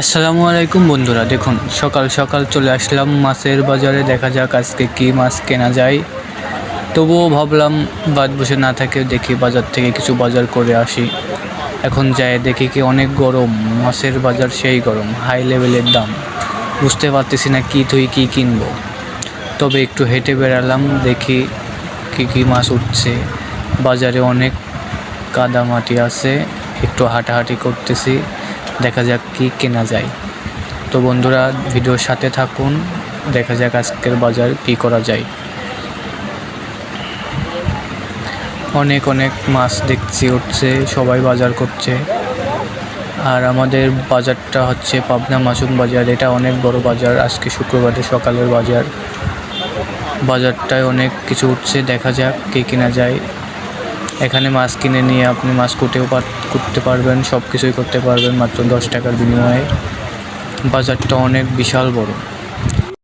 আসসালামু আলাইকুম বন্ধুরা, দেখুন, সকাল সকাল চলে আসলাম মাছের বাজারে, দেখা যাক আজকে কী মাছ কেনা যায়। তবুও ভাবলাম, বাদ বসে না থাকে দেখি বাজার থেকে কিছু বাজার করে আসি। এখন যায় দেখি কি অনেক গরম, মাছের বাজার সেই গরম হাই লেভেলের দাম। বুঝতে পারতেছি না কী তুই কী কিনব। তবে একটু হেঁটে বেড়ালাম, দেখি কী কী মাছ উঠছে। বাজারে অনেক কাদা মাটি আছে, একটু হাঁটাহাঁটি করতেছি। দেখা যাক কি কেনা যায়। তো বন্ধুরা, ভিডিওর সাথে থাকুন। দেখা যাক আজকের বাজার কি করা যায়। অনেক অনেক মাছ দেখছি উঠছে, সবাই বাজার করছে। আর আমাদের বাজারটা হচ্ছে পাবনা মাসুম বাজার। এটা অনেক বড় বাজার, আজকে শুক্রবারে সকালের বাজার। বাজারটায় অনেক কিছু উঠছে, দেখা যাক কে কেনা যায়। এখানে মাছ কিনে নিয়ে আপনি মাছ কুটেও করতে পারবেন সব কিছুই করতে পারবেন মাত্র দশ টাকার বিনিময়ে। বাজারটা অনেক বিশাল বড়।